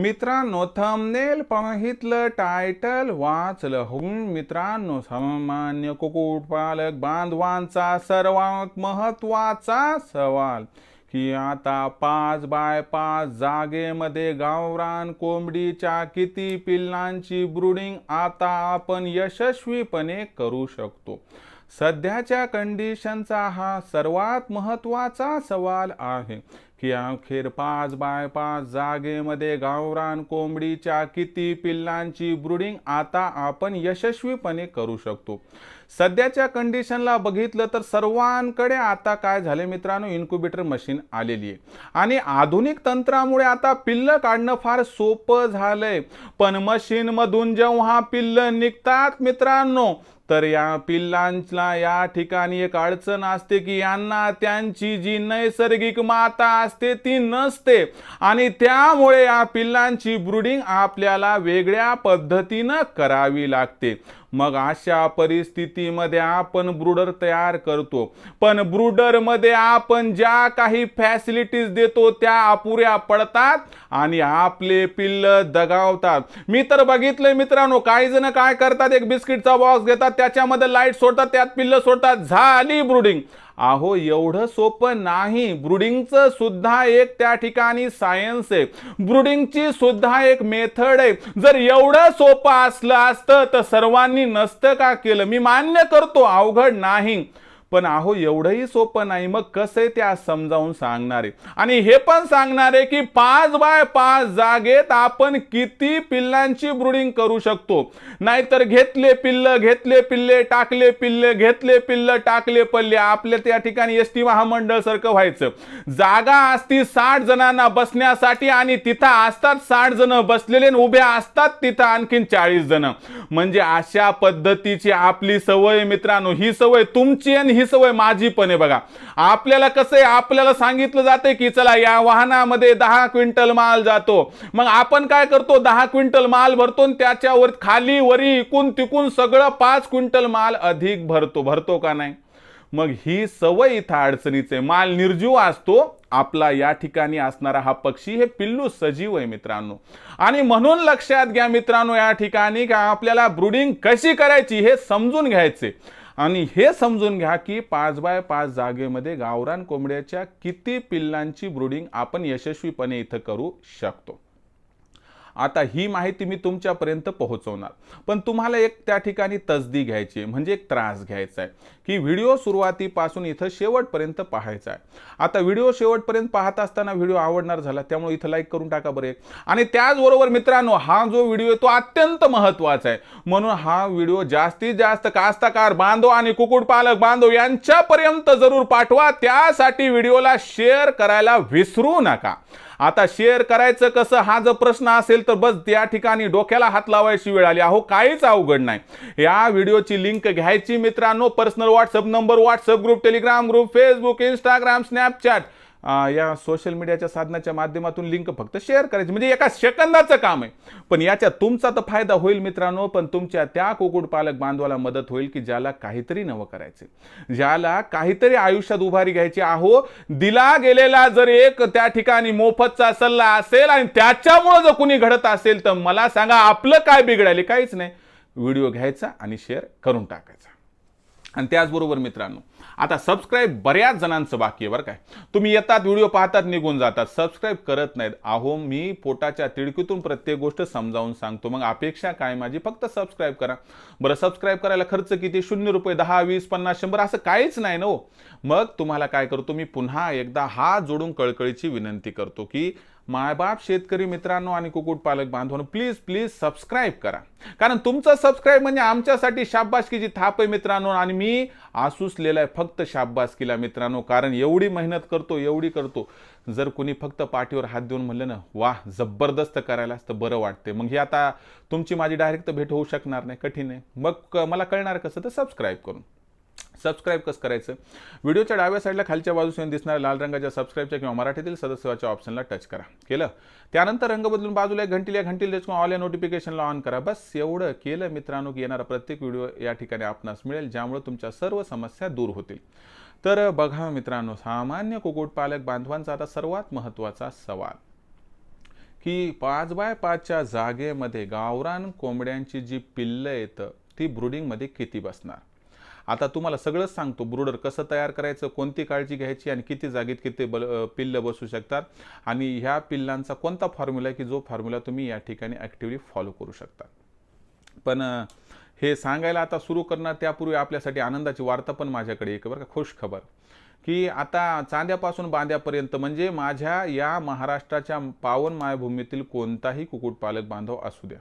मित्रांनो thumbnail पाहितलं title वाचलं होऊन मित्रांनो सामान्य कुक्कुटपालक बांधवांचा सर्वात महत्त्वाचा सवाल की आता पाच बाय पाच जागेमध्ये गावरान कोंबडीच्या किती पिल्लांची ब्रुडिंग आता आपण यशस्वीपणे करू शकतो? सध्याच्या कंडिशनचा हा सर्वात महत्त्वाचा सवाल आहे. की अखेर पाच बाय पाच जागेमध्ये गावरान कोंबडीच्या किती पिल्लांची ब्रुडिंग आता आपण यशस्वीपणे करू शकतो. सध्याच्या कंडिशनला बघितलं तर सर्वांकडे आता काय झाले मित्रांनो? इन्क्युबेटर मशीन आलेली आहे. आणि आधुनिक तंत्रामुळे आता पिल्लं काढणं फार सोपं झालंय. पण मशीनमधून जेव्हा पिल्लं निघतात मित्रांनो तर या पिल्लांना या ठिकाणी एक अडचण असते की यांना त्यांची जी नैसर्गिक माता असते ती नसते. आणि त्यामुळे या पिल्लांची ब्रुडिंग आपल्याला वेगळ्या पद्धतीनं करावी लागते. मग अशा परिस्थितीमध्ये आपण ब्रुडर तयार करतो. पण ब्रुडरमध्ये आपण ज्या काही फॅसिलिटीज देतो त्या अपुऱ्या पडतात आणि आपले पिल्ल दगावतात. मी तर बघितलंय मित्रांनो काही जण काय करतात एक बिस्किटचा बॉक्स घेतात त्याच्यामध्ये लाइट सोडतात त्यात पिल्ल सोडतात. झाली ब्रुडिंग अहो एवढं सोपं नाही. ब्रुडिंगचं सुद्धा एक त्या ठिकाणी सायन्स आहे. ब्रुडिंगची सुद्धा एक मेथड आहे. जर एवढं सोपं असलं असतं तर सर्वांनी नसतं का केलं? मी मान्य करतो अवघड नाही. पण अहो एवढंही सोपं नाही. मग कसं आहे त्या समजावून सांगणारे? आणि हे पण सांगणारे की पाच बाय पाच जागेत आपण किती पिल्लांची ब्रुडिंग करू शकतो? नाहीतर घेतले पिल्ल घेतले पिल्ले टाकले पिल्ले घेतले पिल्ल टाकले पल्ले. आपले त्या ठिकाणी एस टी महामंडळ सारखं व्हायचं. जागा असती साठ जणांना बसण्यासाठी आणि तिथं असतात साठ जण बसलेले आणि उभे असतात तिथं आणखीन चाळीस जण. म्हणजे अशा पद्धतीची आपली सवय मित्रांनो. ही सवय तुमची आणि ही सवय माझी पण आहे बघा. आपल्याला कसं आहे आपल्याला सांगितलं जाते की चला या वाहनामध्ये दहा क्विंटल माल जातो. मग आपण काय करतो दहा क्विंटल माल भरतो त्याच्यावर खाली वरी इकून तिकून सगळं पाच क्विंटल माल अधिक भरतो. भरतो का नाही? मग ही सवय इथं अडचणीचे माल निर्जीव असतो आपला या ठिकाणी असणारा हा पक्षी हे पिल्लू सजीव आहे मित्रांनो. आणि म्हणून लक्षात घ्या मित्रांनो या ठिकाणी का आपल्याला ब्रुडिंग कशी करायची हे समजून घ्यायचे आणि हे समजून घ्या की पाच बाय पाच जागेमध्ये गावरान कोंबड्याच्या किती पिल्लांची ब्रुडिंग आपण यशस्वीपणे इथं करू शकतो. आता ही माहिती मी तुमच्यापर्यंत पोहोचवणार. पण तुम्हाला एक त्या ठिकाणी तसदी घ्यायची आहे, म्हणजे एक त्रास घ्यायचा आहे की व्हिडिओ सुरुवातीपासून इथं शेवटपर्यंत पाहायचा आहे. आता व्हिडिओ शेवटपर्यंत पाहत असताना व्हिडिओ आवडणार झाला त्यामुळे इथं लाईक करून टाका बरं आणि त्याचबरोबर मित्रांनो हा जो व्हिडिओ आहे तो अत्यंत महत्त्वाचा आहे. म्हणून हा व्हिडिओ जास्तीत जास्त कास्तकार बांधव आणि कुक्कुटपालक बांधव यांच्यापर्यंत जरूर पाठवा. त्यासाठी व्हिडिओला शेअर करायला विसरू नका. आता शेअर करायचं कसं? हा जर प्रश्न असेल तर बस त्या ठिकाणी डोक्याला हात लावायची वेळ आली. अहो काहीच अवघड नाही. या व्हिडिओची लिंक घ्यायची मित्रांनो. Personal WhatsApp number WhatsApp group Telegram group Facebook Instagram Snapchat या सोशल मीडियाच्या साधनाच्या माध्यमातून लिंक फक्त शेअर करायची. म्हणजे एका सेकंदाचं काम आहे. पण याच्यात तुमचा तर फायदा होईल मित्रांनो पण तुमच्या त्या कुक्कुटपालक बांधवाला मदत होईल की ज्याला काहीतरी नवं करायचं ज्याला काहीतरी आयुष्यात उभारी घ्यायची आहो. दिला गेलेला जर एक त्या ठिकाणी मोफतचा सल्ला असेल आणि त्याच्यामुळं जर कुणी घडत असेल तर मला सांगा आपलं काय बिघडायले? काहीच नाही. व्हिडिओ घ्यायचा आणि शेअर करून टाकायचा. आणि त्याचबरोबर मित्रांनो आता सबस्क्राईब बऱ्याच जणांचं बाकी आहे बरं काय तुम्ही येतात व्हिडिओ पाहतात निघून जातात. सबस्क्राईब करत नाहीत. अहो मी पोटाच्या तिडकीतून प्रत्येक गोष्ट समजावून सांगतो. मग अपेक्षा काय माझी? फक्त सबस्क्राईब करा. बरं सबस्क्राईब करायला खर्च किती? शून्य रुपये दहा वीस पन्नास शंभर असं काहीच नाही ना हो. मग तुम्हाला काय करतो? मी पुन्हा एकदा हा जोडून कळकळीची विनंती करतो की मायबाप शेतकरी मित्रांनो आणि कुक्कुटपालक बांधवांनो प्लीज प्लीज सबस्क्राईब करा. कारण तुमचं सबस्क्राईब म्हणजे आमच्यासाठी शाबासकीची थाप आहे मित्रांनो आणि मी आसूसलेला आहे फक्त शाबासकीला मित्रांनो. कारण एवढी मेहनत करतो एवढी करतो. जर कुणी फक्त पाठीवर हात देऊन म्हणलं ना वा जबरदस्त करायला असतं बरं वाटते मग ही आता तुमची माझी डायरेक्ट भेट होऊ शकणार नाही कठीण आहे. मग क- मला कळणार कसं? तर सबस्क्राईब करून. सबस्क्राईब कसं करायचं? व्हिडिओच्या डाव्या साईडला खालच्या बाजूस दिसणाऱ्या लाल रंगाच्या सबस्क्राईबच्या किंवा मराठीतील सदस्याच्या ऑप्शनला टच करा. केलं? त्यानंतर रंग बदलून बाजूला एक घंटीला घंटीला टच ऑल या नोटिफिकेशनला ऑन करा. बस एवढं केलं मित्रांनो की येणारा प्रत्येक व्हिडिओ या ठिकाणी आपणास मिळेल ज्यामुळे तुमच्या सर्व समस्या दूर होतील. तर बघा मित्रांनो सामान्य कुक्कुटपालक बांधवांचा आता सर्वात महत्त्वाचा सवाल. की पाच बाय पाचच्या जागेमध्ये गावरान कोंबड्यांची जी पिल्लं येतं ती ब्रुडिंगमध्ये किती बसणार? आता तुम्हाला सगळंच सांगतो ब्रुडर कसं तयार करायचं कोणती काळजी घ्यायची आणि किती जागेत किती बल पिल्लं बसू शकतात. आणि ह्या पिल्लांचा कोणता फॉर्म्युला आहे की जो फॉर्म्युला तुम्ही या ठिकाणी ॲक्टिव्हली फॉलो करू शकता. पण हे सांगायला आता सुरू करणार त्यापूर्वी आपल्यासाठी आनंदाची वार्ता पण माझ्याकडे एक बरं का खुश खबर की आता चांद्यापासून बांध्यापर्यंत म्हणजे माझ्या या महाराष्ट्राच्या पावन मायभूमीतील कोणताही कुक्कुटपालक बांधव असू द्या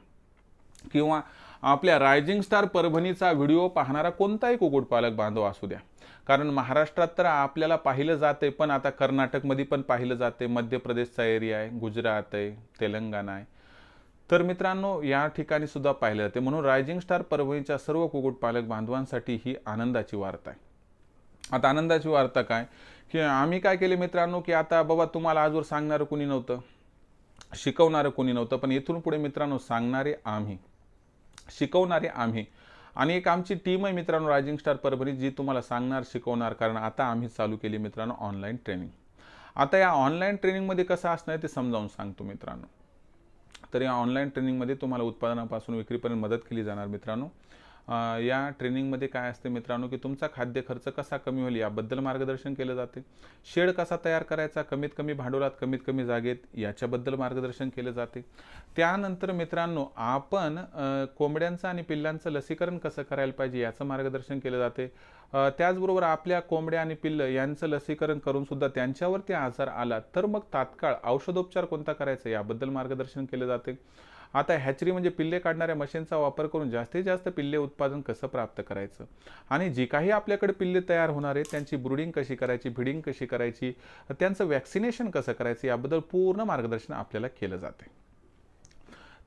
किंवा आपल्या रायझिंग स्टार परभणीचा व्हिडिओ पाहणारा कोणताही कुक्कुटपालक बांधव असू द्या. कारण महाराष्ट्रात तर आपल्याला पाहिलं जाते पण आता कर्नाटकमध्ये पण पाहिलं जाते. मध्य प्रदेशचा एरिया आहे गुजरात आहे तेलंगणा आहे. तर मित्रांनो या ठिकाणी सुद्धा पाहिलं जाते. म्हणून रायझिंग स्टार परभणीच्या सर्व कुक्कुटपालक बांधवांसाठी ही आनंदाची वार्ता आहे. आता आनंदाची वार्ता काय? की आम्ही काय केले मित्रांनो की आता बाबा तुम्हाला आजवर सांगणारं कोणी नव्हतं शिकवणारं कोणी नव्हतं पण इथून पुढे मित्रांनो सांगणारे आम्ही. शिकवणारे आम्ही. आणि एक आमची टीम आहे मित्रांनो रायझिंग स्टार परभणी जी तुम्हाला सांगणार शिकवणार कारण आता आम्ही चालू केली मित्रांनो ऑनलाईन ट्रेनिंग आता या ऑनलाईन ट्रेनिंगमध्ये कसं असणार ते समजावून सांगतो मित्रांनो. तर या ऑनलाईन ट्रेनिंगमध्ये तुम्हाला उत्पादनापासून विक्रीपर्यंत मदत केली जाणार मित्रांनो. या ट्रेनिंगमध्ये काय असते मित्रांनो की तुमचा खाद्य खर्च कसा कमी होईल याबद्दल मार्गदर्शन केलं जाते. शेड कसा तयार करायचा कमीत कमी भांडवलात कमीत कमी जागेत याच्याबद्दल मार्गदर्शन केलं जाते. त्यानंतर मित्रांनो आपण कोंबड्यांचं आणि पिल्लांचं लसीकरण कसं करायला पाहिजे याचं मार्गदर्शन केलं जाते. त्याचबरोबर आपल्या कोंबड्या आणि पिल्लं यांचं लसीकरण करून सुद्धा त्यांच्यावरती आजार आला तर मग तात्काळ औषधोपचार कोणता करायचा याबद्दल मार्गदर्शन केलं जाते. आता हॅचरी म्हणजे पिल्ले काढणाऱ्या मशीनचा वापर करून जास्तीत जास्त पिल्ले उत्पादन कसं प्राप्त करायचं? आणि जी काही आपल्याकडे पिल्ले तयार होणार आहेत त्यांची ब्रुडिंग कशी करायची फिडिंग कशी करायची त्यांचं वॅक्सिनेशन कसं करायचं याबद्दल पूर्ण मार्गदर्शन आपल्याला केलं जाते.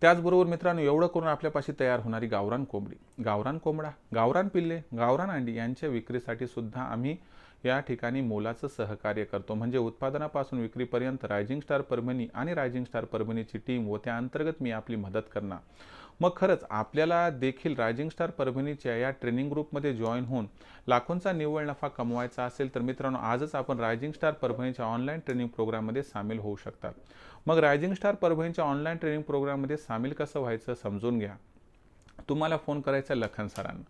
त्याचबरोबर मित्रांनो एवढं करून आपल्यापाशी तयार होणारी गावरान कोंबडी. गावरान कोंबडा गावरान पिल्ले गावरान अंडी यांच्या विक्रीसाठी सुद्धा आम्ही या ठिकाणी मोलाचं सहकार्य करतो. म्हणजे उत्पादनापासून विक्रीपर्यंत रायझिंग स्टार परभणी आणि रायझिंग स्टार परभणीची टीम व त्या अंतर्गत मी आपली मदत करणार. मग खरंच आपल्याला देखील रायझिंग स्टार परभणीच्या या ट्रेनिंग ग्रुपमध्ये जॉईन होऊन लाखोंचा निव्वळ नफा कमवायचा असेल तर मित्रांनो आजच आपण रायझिंग स्टार परभणीच्या ऑनलाईन ट्रेनिंग प्रोग्राममध्ये सामील होऊ शकतात मग रायझिंग स्टार परभणीच्या ऑनलाईन ट्रेनिंग प्रोग्राममध्ये सामील कसं व्हायचं समजून घ्या. तुम्हाला फोन करायचा लखन सरांना.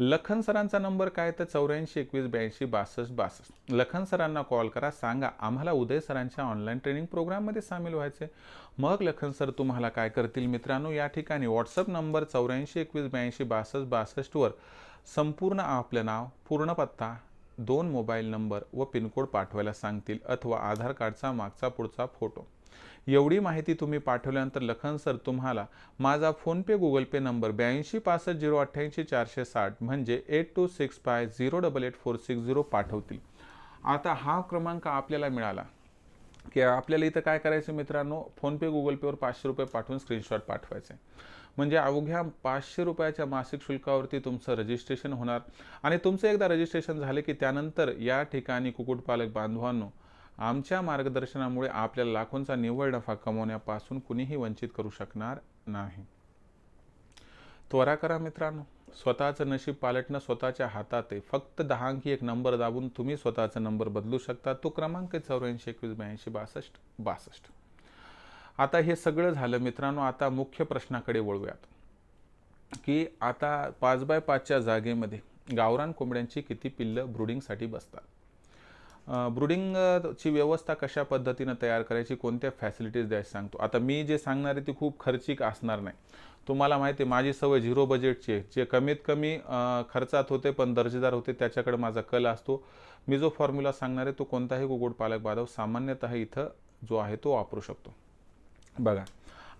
लखन सरांचा नंबर काय तर चौऱ्याऐंशी एकवीस ब्याऐंशी बासष्ट बासष्ट. लखन सरांना कॉल करा सांगा आम्हाला उदय सरांच्या ऑनलाईन ट्रेनिंग प्रोग्राममध्ये सामील व्हायचे मग लखन सर तुम्हाला काय करतील मित्रांनो? या ठिकाणी व्हॉट्सअप नंबर चौऱ्याऐंशी एकवीस ब्याऐंशी बासष्ट बासष्टवर संपूर्ण आपलं नाव पूर्ण पत्ता दोन मोबाईल नंबर व पिनकोड पाठवायला सांगतील अथवा आधार कार्डचा मागचा पुढचा फोटो. एवढी माहिती तुम्ही पाठवल्यानंतर लखन सर तुम्हाला माझा फोनपे गुगल पे नंबर ब्याऐंशी पासष्ट झिरो अठ्ठ्याऐंशी चारशे साठ म्हणजे eight two six five zero double eight four six zero पाठवतील. आता हा क्रमांक आपल्याला मिळाला. की आपल्याला इथं काय करायचं मित्रांनो? फोनपे गुगल पेवर पाचशे रुपये पाठवून स्क्रीनशॉट पाठवायचे. म्हणजे अवघ्या पाचशे रुपयाच्या मासिक शुल्कावरती तुमचं रजिस्ट्रेशन होणार. आणि तुमचं एकदा रजिस्ट्रेशन झाले की त्यानंतर या ठिकाणी कुक्कुटपालक बांधवांनो आमच्या मार्गदर्शनामुळे आपल्याला लाखोंचा निव्वळ नफा कमवण्यापासून कुणीही वंचित करू शकणार नाही. त्वरा करा मित्रांनो स्वतःचं नशीब पालटणं स्वतःच्या हातात. आहे फक्त दहा अंकी एक नंबर दाबून तुम्ही स्वतःचा नंबर बदलू शकता. तो क्रमांक चौऱ्याऐंशी एकवीस ब्याऐंशी बासष्ट बासष्ट. आता हे सगळं झालं मित्रांनो आता मुख्य प्रश्नाकडे वळूयात. की आता पाच बाय पाचच्या जागेमध्ये गावरान कोंबड्यांची किती पिल्लं ब्रुडिंगसाठी बसतात? ब्रुडिंगची व्यवस्था कशा पद्धतीनं तयार करायची कोणत्या फॅसिलिटीज द्यायची सांगतो. आता मी जे सांगणार आहे ती खूप खर्चिक असणार नाही. तुम्हाला माहिती आहे माझी सवय झिरो बजेटची आहे. जे कमीत कमी खर्चात होते पण दर्जेदार होते त्याच्याकडे माझा कल असतो. मी जो फॉर्म्युला सांगणार आहे तो कोणताही कुकुट पालक बाधव सामान्यतः इथं जो आहे तो वापरू शकतो. बघा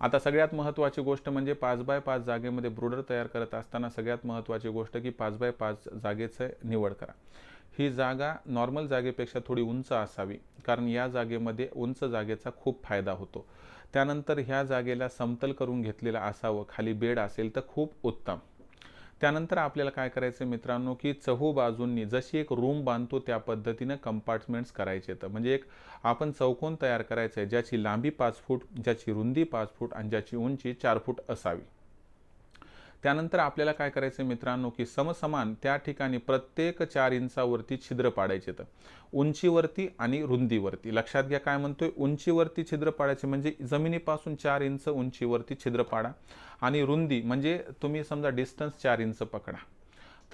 आता सगळ्यात महत्त्वाची गोष्ट म्हणजे पाच बाय पाच जागेमध्ये ब्रुडर तयार करत असताना सगळ्यात महत्त्वाची गोष्ट की पाच बाय पाच जागेचं निवड करा. ही जागा नॉर्मल जागेपेक्षा थोडी उंच असावी कारण या जागेमध्ये उंच जागेचा खूप फायदा होतो. त्यानंतर ह्या जागेला समतल करून घेतलेलं असावं खाली बेड असेल तर खूप उत्तम. त्यानंतर आपल्याला काय करायचं मित्रांनो की चहू बाजूंनी जशी एक रूम बांधतो त्या पद्धतीनं कंपार्टमेंट्स करायचे तर म्हणजे एक आपण चौकोन तयार करायचं आहे ज्याची लांबी पाच फूट ज्याची रुंदी पाच फूट आणि ज्याची उंची चार फूट असावी. त्यानंतर आपल्याला काय करायचं मित्रांनो की समसमान त्या ठिकाणी प्रत्येक चार इंचावरती छिद्र पाडायचे तर उंचीवरती आणि रुंदीवरती. लक्षात घ्या काय म्हणतोय? उंचीवरती छिद्र पाडायचे म्हणजे जमिनीपासून चार इंच उंचीवरती छिद्र पाडा आणि रुंदी म्हणजे तुम्ही समजा डिस्टन्स चार इंच पकडा.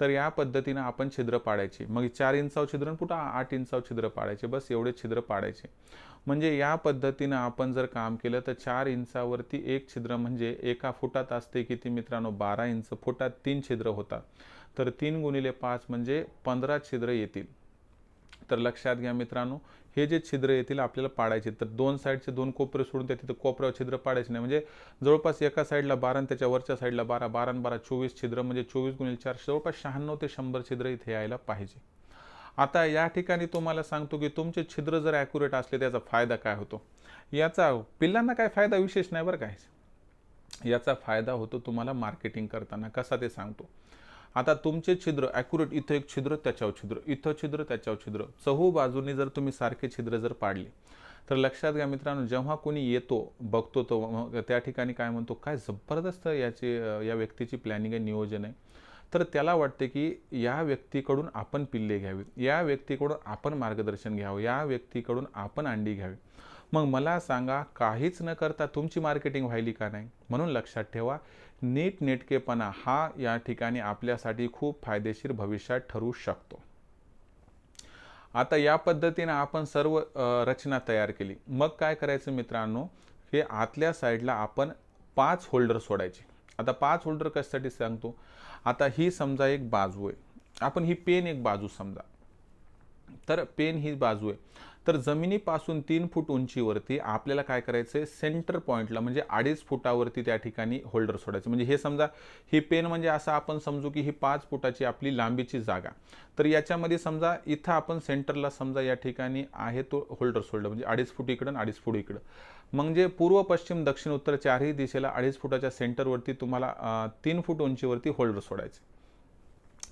तर या पद्धतीनं आपण छिद्र पाडायचे. मग चार इंचाव छिद्र कुठं आठ इंचाव छिद्र पाडायचे. बस एवढे छिद्र पाडायचे. म्हणजे या पद्धतीनं आपण जर काम केलं तर चार इंचावरती एक छिद्र म्हणजे एका फुटात असते किती मित्रांनो? बारा इंच फुटात तीन छिद्र होतात. तर तीन गुणिले पाच म्हणजे पंधरा छिद्र येतील. तर लक्षात घ्या मित्रांनो हे जे छिद्र येतील आपल्याला पाडायचे. तर दोन साईडचे दोन कोपरे सोडून त्या तिथं कोपऱ्यावर छिद्र पाडायचे नाही. म्हणजे जवळपास एका साईडला बारा आणि त्याच्या वरच्या साईडला बारा बारा बारा चोवीस छिद्र म्हणजे चोवीस गुणिले चार जवळपास शहाण्णव ते शंभर छिद्र इथे यायला पाहिजे. आता या ठिकाणी तुम्हाला सांगतो की तुमचे छिद्र जर ॲक्युरेट असले त्याचा फायदा काय होतो? याचा पिल्लांना काय फायदा? विशेष नाही बरं काय याचा फायदा होतो तुम्हाला मार्केटिंग करताना. कसा ते सांगतो? आता तुमचे छिद्र ॲक्युरेट इथं एक छिद्र त्याच्यावर छिद्र. इथं छिद्र त्याच्यावर छिद्र. चहू बाजूनी जर तुम्ही सारखे छिद्र जर पाडले तर लक्षात घ्या मित्रांनो जेव्हा कोणी येतो बघतो तो त्या ठिकाणी काय म्हणतो काय जबरदस्त याची या व्यक्तीची प्लॅनिंग आहे नियोजन आहे. तर त्याला वाटते की या व्यक्तीकडून आपण पिल्ले घ्यावीत या व्यक्तीकडून आपण मार्गदर्शन घ्यावं या व्यक्तीकडून आपण अंडी घ्यावी. मग मला सांगा काहीच न करता तुमची मार्केटिंग व्हायली का नाही? म्हणून लक्षात ठेवा नीट नेटकेपणा हा या ठिकाणी आपल्यासाठी खूप फायदेशीर भविष्यात ठरू शकतो. आता या पद्धतीनं आपण सर्व रचना तयार केली. मग काय करायचं मित्रांनो? हे आतल्या साईडला आपण पाच होल्डर सोडायचे. आता पाच होल्डर कशासाठी सांगतो? आता ही समजा एक बाजू आहे. आपण ही पेन एक बाजू समजा. तर पेन ही बाजू आहे. तर जमिनीपासून तीन फूट उंचीवरती आपल्याला काय करायचं आहे? सेंटर पॉईंटला म्हणजे अडीच फुटावरती त्या ठिकाणी होल्डर सोडायचं. म्हणजे हे समजा ही पेन म्हणजे असं आपण समजू की ही पाच फुटाची आपली लांबीची जागा. तर याच्यामध्ये समजा इथं आपण सेंटरला समजा या ठिकाणी आहे तो होल्डर सोडलं म्हणजे अडीच फूट इकडं अडीच फूट इकडं. म्हणजे पूर्व पश्चिम दक्षिण उत्तर चारही दिशेला अडीच फुटाच्या सेंटरवरती तुम्हाला तीन फूट उंचीवरती होल्डर सोडायचे.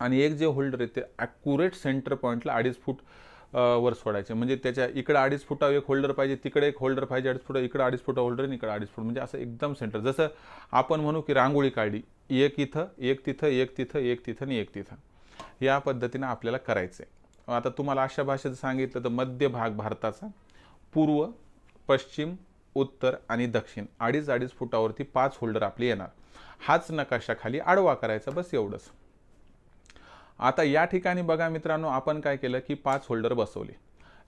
आणि एक जे होल्डर आहे ते ॲक्युरेट सेंटर पॉईंटला अडीच फूट वर सोडायचे. म्हणजे त्याच्या इकडे अडीच फुटा एक होल्डर पाहिजे तिकडे एक होल्डर पाहिजे अडीच फुटा इकडे अडीच फुटा होल्डर आणि इकडे अडीच फूट. म्हणजे असं एकदम सेंटर जसं आपण म्हणू की रांगोळी काढली एक इथं एक तिथं एक तिथं एक तिथं आणि एक तिथं. या पद्धतीनं आपल्याला करायचं आहे आता तुम्हाला अशा भाषेत सांगितलं तर मध्य भाग भारताचा पूर्व पश्चिम उत्तर आणि दक्षिण. अडीच अडीच फुटावरती पाच होल्डर आपली येणार. हाच नकाशाखाली आडवा करायचा बस एवढंच. आता या ठिकाणी बघा मित्रांनो आपण काय केलं की पाच होल्डर बसवले.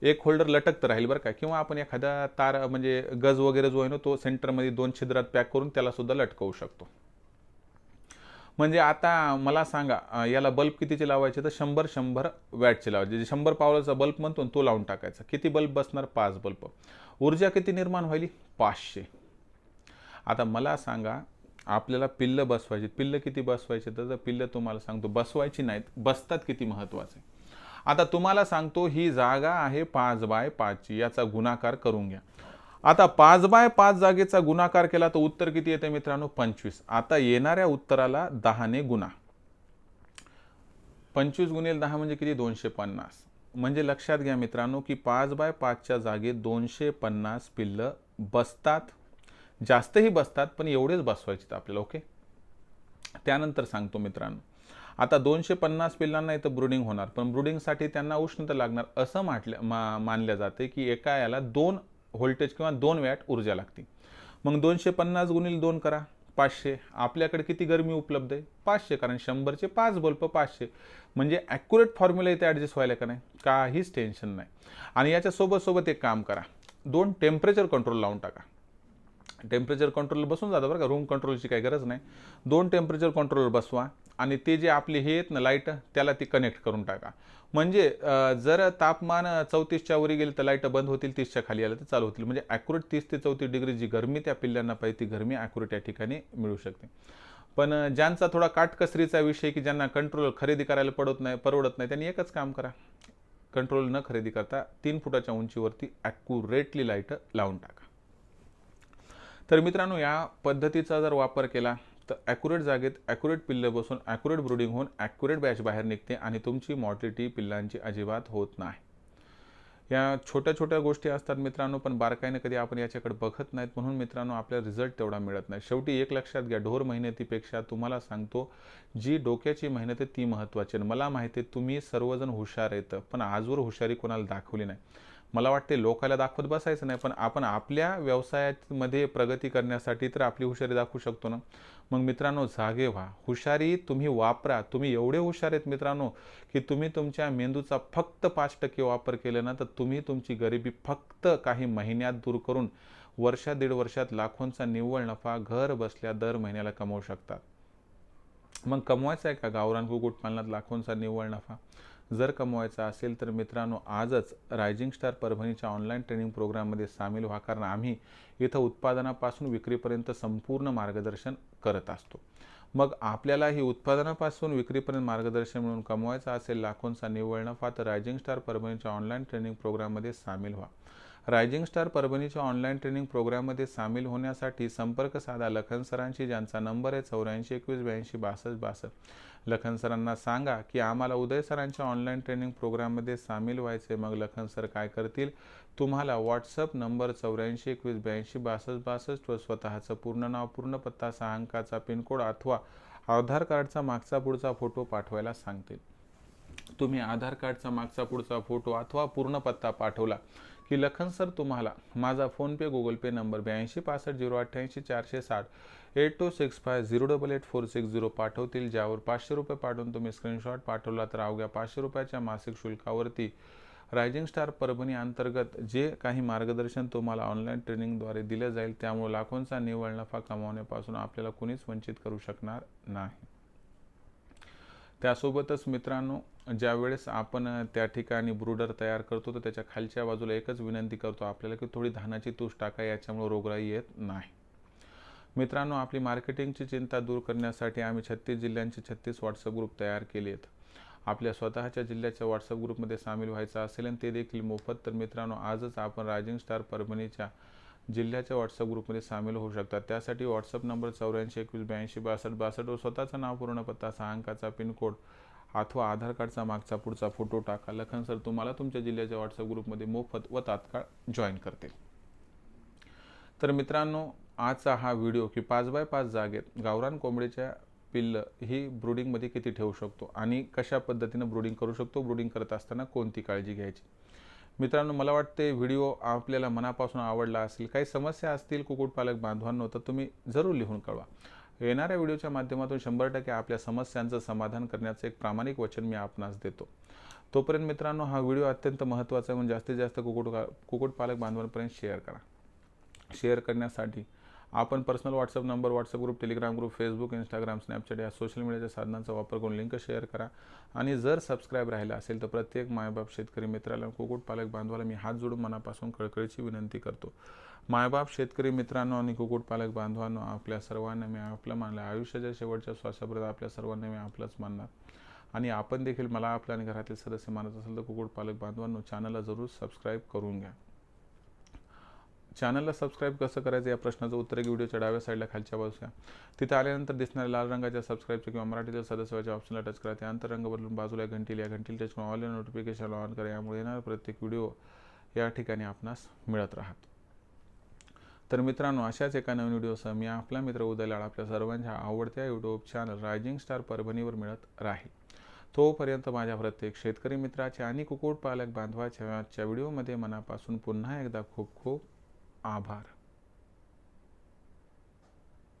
एक होल्डर लटकत राहील बरं का किंवा आपण एखादा तार म्हणजे गज वगैरे जो आहे ना तो सेंटरमध्ये दोन छिद्रात पॅक करून त्याला सुद्धा लटकवू शकतो. म्हणजे आता मला सांगा याला बल्ब कितीचे लावायचे? तर शंभर शंभर वॅटचे लावायचे. जे शंभर पावलाचा बल्ब म्हणतो तो लावून टाकायचा. किती बल्ब बसणार? पाच बल्ब ऊर्जा किती निर्माण व्हायली? पाचशे. आता मला सांगा आपल्याला पिल्लं बसवायची. पिल्लं किती बसवायचे? तर पिल्लं तुम्हाला सांगतो बसवायची नाहीत. बसतात किती महत्त्वाचे आता तुम्हाला सांगतो ही जागा आहे पाच बाय पाचची. याचा गुणाकार करून घ्या. आता पाच बाय पाच जागेचा गुणाकार केला तर उत्तर किती येते मित्रांनो? पंचवीस. आता येणाऱ्या उत्तराला दहाने गुणा. पंचवीस गुणेल दहा म्हणजे किती? दोनशे पन्नास. म्हणजे लक्षात घ्या मित्रांनो की पाच बाय पाचच्या जागेत दोनशे पन्नास पिल्लं बसतात. जास्तही बसतात पण एवढेच बसवायचे आपल्याला ओके? त्यानंतर सांगतो मित्रांनो. आता दोनशे पन्नास पिल्लांना इथं ब्रुडिंग होणार पण ब्रुडिंगसाठी त्यांना उष्णता लागणार असं म्हटलं मा मानल्या जाते की एका याला दोन व्होल्टेज किंवा दोन वॅट ऊर्जा लागते. मग दोनशे पन्नास गुणिले दोन करा पाचशे. आपल्याकडे किती गरमी उपलब्ध आहे? पाचशे कारण शंभरचे पाच बल्ब पाचशे. म्हणजे ॲक्युरेट फॉर्म्युला इथे ॲडजस्ट व्हायला का नाही? काहीच टेन्शन नाही. आणि याच्यासोबत सोबत एक काम करा. दोन टेम्परेचर कंट्रोल लावून टाका. टेम्परेचर कंट्रोल बसून जातं बरं का रूम कंट्रोलची काही गरज नाही. दोन टेम्परेचर कंट्रोलर बसवा आणि ते जे आपले हे आहेत ना लाइट त्याला ती कनेक्ट करून टाका. म्हणजे जर तापमान चौतीसच्या वरी गेले तर लाइट बंद होतील तीसच्या खाली आलं तर चालू होतील. म्हणजे ॲक्युरेट तीस ते चौतीस डिग्री जी गरमी त्या पिल्ल्यांना पाहिजे ती गरमी ॲक्युरेट या ठिकाणी मिळू शकते. पण ज्यांचा थोडा काटकसरीचा विषय की ज्यांना कंट्रोल खरेदी करायला पडत नाही परवडत नाही त्यांनी एकच काम करा. कंट्रोल न खरेदी करता तीन फुटाच्या उंचीवरती ॲक्युरेटली लाइट लावून टाका. तर मित्रांनो या पद्धतीचा जर वापर केला तर ॲक्युरेट जागेत ॲक्युरेट पिल्लं बसून ॲक्युरेट ब्रुडिंग होऊन ॲक्युरेट बॅच बाहेर निघते आणि तुमची मॉर्टिलिटी पिल्लांची अजिबात होत नाही. या छोट्या छोट्या गोष्टी असतात मित्रांनो पण बारकाईने कधी आपण याच्याकडे बघत नाहीत. म्हणून मित्रांनो आपल्याला रिझल्ट तेवढा मिळत नाही. शेवटी एक लक्षात घ्या ढोर मेहनतीपेक्षा तुम्हाला सांगतो जी डोक्याची मेहनत आहे ती महत्त्वाची आहे. मला माहिती आहे तुम्ही सर्वजण हुशार येतं पण आजवर हुशारी कोणाला दाखवली नाही. मला वाटते लोकाला दाखवत बसायचं नाही पण आपण आपल्या व्यवसायामध्ये प्रगती करण्यासाठी तर आपली हुशारी दाखवू शकतो ना. मग मित्रांनो जागे व्हा. हुशारी तुम्ही वापरा. तुम्ही एवढे हुशार आहेत मित्रांनो की तुम्ही तुमच्या मेंदूचा फक्त पाच टक्के वापर केला ना तर तुम्ही तुमची गरिबी फक्त काही महिन्यात दूर करून वर्षा दीड वर्षात लाखोंचा निव्वळ नफा घर बसल्या दर महिन्याला कमवू शकतात मग कमवायचा आहे का? गावरान कुक्कुटपालनात लाखोंचा निव्वळ नफा. जर कमवायचा असेल तर मित्रांनो आजच रायझिंग स्टार परभणीच्या ऑनलाईन ट्रेनिंग प्रोग्राममध्ये सामील व्हा कारण आम्ही इथं उत्पादनापासून विक्रीपर्यंत संपूर्ण मार्गदर्शन करत असतो. मग आपल्याला ही उत्पादनापासून विक्रीपर्यंत मार्गदर्शन मिळून कमवायचा असेल लाखोंचा निव्वळ नफा तर रायझिंग स्टार परभणीच्या ऑनलाईन ट्रेनिंग प्रोग्राममध्ये सामील व्हा. रायझिंग स्टार परभणीच्या ऑनलाईन ट्रेनिंग प्रोग्राममध्ये सामील होण्यासाठी संपर्क साधा लखन सरांशी ज्यांचा नंबर आहे चौऱ्याऐंशी एकवीस ब्याऐंशी बासष्ट बासष्ट. लखन सरांना सांगा की आम्हाला उदय सरांच्या ऑनलाईन ट्रेनिंग प्रोग्राममध्ये सामील व्हायचे मग लखन सर काय करतील? तुम्हाला व्हॉट्सअप नंबर चौऱ्याऐंशी एकवीस ब्याऐंशी बासष्ट बासष्ट व स्वतःचं पूर्ण नाव पूर्ण पत्ता सहा अंकाचा पिनकोड अथवा आधार कार्डचा मागचा पुढचा फोटो पाठवायला सांगतील. तुम्ही आधार कार्डचा मागचा पुढचा फोटो अथवा पूर्ण पत्ता पाठवला की लखन सर तुम्हाला माझा फोनपे गुगल पे नंबर ब्याऐंशी पासष्ट झिरो अठ्ठ्याऐंशी चारशे साठ eight two six five zero double eight four six zero पाठवतील ज्यावर पाचशे रुपये पाठवून तुम्ही स्क्रीनशॉट पाठवला तर अवघ्या पाचशे रुपयाच्या मासिक शुल्कावरती रायझिंग स्टार परभणी अंतर्गत जे काही मार्गदर्शन तुम्हाला ऑनलाईन ट्रेनिंगद्वारे दिलं जाईल त्यामुळे लाखोंचा निव्वळ नफा कमावण्यापासून आपल्याला कुणीच वंचित करू शकणार नाही. त्यासोबतच मित्रांनो ज्यावेळेस आपण त्या ठिकाणी ब्रुडर तयार करतो तर त्याच्या खालच्या बाजूला एकच विनंती करतो आपल्याला की थोडी धानाची तूस टाका याच्यामुळे रोगराई येत नाही. मित्रांनो आपली मार्केटिंगची चिंता दूर करण्यासाठी आम्ही छत्तीस जिल्ह्यांचे छत्तीस व्हॉट्सअप ग्रुप तयार केले आहेत आपल्या स्वतःच्या जिल्ह्याच्या व्हॉट्सअप ग्रुपमध्ये सामील व्हायचं असेल आणि ते देखील मोफत तर मित्रांनो आजच आपण रायझिंग स्टार परभणीच्या जिल्ह्याच्या व्हॉट्सअप ग्रुपमध्ये सामील होऊ शकतात. त्यासाठी व्हॉट्सअप नंबर चौऱ्याऐंशी एकवीस ब्याऐंशी बासष्ट बासष्ट व स्वतःचं नाव पूर्ण पत्ता सहा अंकाचा पिनकोड अथवा आधार कार्डचा मागचा पुढचा फोटो टाका. लखन सर तुम्हाला तुमच्या जिल्ह्याच्या व्हॉट्सअप ग्रुपमध्ये मोफत व तात्काळ जॉईन करतील. तर मित्रांनो आजचा हा व्हिडिओ की पाच बाय पाच जागेत गावरान कोंबडीच्या पिल्ल ही ब्रुडिंगमध्ये किती ठेवू शकतो आणि कशा पद्धतीनं ब्रुडिंग करू शकतो? ब्रुडिंग करत असताना कोणती काळजी घ्यायची? मित्रांनो मला वाटते व्हिडिओ आपल्याला मनापासून आवडला असेल काही समस्या असतील कुक्कुटपालक बांधवांनो तर तुम्ही जरूर लिहून कळवा येणाऱ्या व्हिडिओच्या माध्यमातून शंभर टक्के आपल्या समस्यांचं समाधान करण्याचं एक प्रामाणिक वचन मी आपणास देतो. तोपर्यंत मित्रांनो हा व्हिडिओ अत्यंत महत्त्वाचा आहे म्हणून जास्तीत जास्त कुक्कुट कुक्कुटपालक बांधवांपर्यंत शेअर करा. शेअर करण्यासाठी आपण personal WhatsApp number WhatsApp group Telegram group Facebook Instagram Snapchat या सोशल मीडियाच्या साधनांचा वापर करून लिंक शेअर करा. आणि जर सबस्क्राईब राहिला असेल तर प्रत्येक मायबाप शेतकरी मित्राला कुक्कुटपालक बांधवाला मी हात जोडून मनापासून कळकळीची विनंती करतो. मायबाप शेतकरी मित्रांनो आणि कुक्कुटपालक बांधवांनो आपल्या सर्वांना मी आपलं मानलं. आयुष्याच्या शेवटच्या श्वासापर्यंत आपल्या सर्वांना मी आपलंच मानणार. आणि आपण देखील मला आपल्या आणि घरातील सदस्य मानत असेल तर कुक्कुटपालक बांधवांनो चॅनलला जरूर सबस्क्राईब करून घ्या. चॅनलला सबस्क्राईब कसं करायचं या प्रश्नाचं उत्तर एक व्हिडिओच्या डाव्या साईडला खालच्या बाजूला तिथं आल्यानंतर दिसणाऱ्या लाल रंगाच्या सबस्क्राईबच्या किंवा मराठीतील सदस्याच्या ऑप्शनला टच करा. त्यानंतर रंग बदलून बाजूला घंटील या घंटील टच करून ऑनलाईन नोटिफिकेशन ऑन करा. यामुळे येणारा प्रत्येक व्हिडिओ या ठिकाणी आपणास मिळत राहत. तर मित्रांनो अशाच एका नवीन व्हिडिओसह मी आपला मित्र उदयलाड आपल्या सर्वांच्या आवडत्या यूट्यूब चॅनल रायझिंग स्टार परभणीवर मिळत राहील. तोपर्यंत माझ्या प्रत्येक शेतकरी मित्राचे आणि कुक्कुटपालक बांधवाच्या व्हिडिओमध्ये मनापासून पुन्हा एकदा खूप खूप आभार.